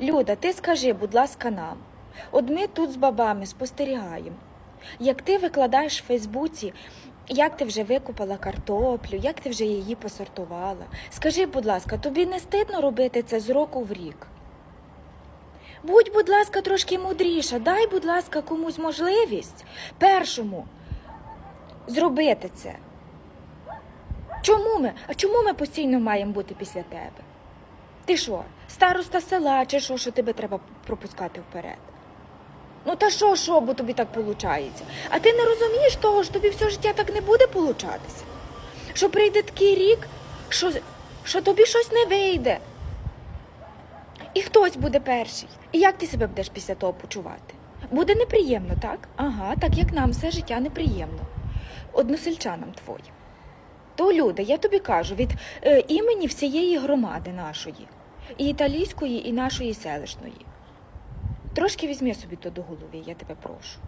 Люда, ти скажи, будь ласка, нам. От ми тут з бабами спостерігаємо, як ти викладаєш в Фейсбуці, як ти вже викупала картоплю, як ти вже її посортувала. Скажи, будь ласка, тобі не стидно робити це з року в рік? Будь, будь ласка, трошки мудріша, дай, будь ласка, комусь можливість першому зробити це. Чому ми? А чому ми постійно маємо бути після тебе? Ти що, староста села, чи що, що тебе треба пропускати вперед? Ну та що, що, бо тобі так виходить? А ти не розумієш того, що тобі все життя так не буде получатися? Що прийде такий рік, що, що тобі щось не вийде. І хтось буде перший. І як ти себе будеш після того почувати? Буде неприємно, так? Ага, так як нам все життя неприємно. Односельчанам твоїм. То, люди, я тобі кажу, від е, імені всієї громади нашої, і італійської, і нашої селищної. Трошки візьми собі то до голови, я тебе прошу.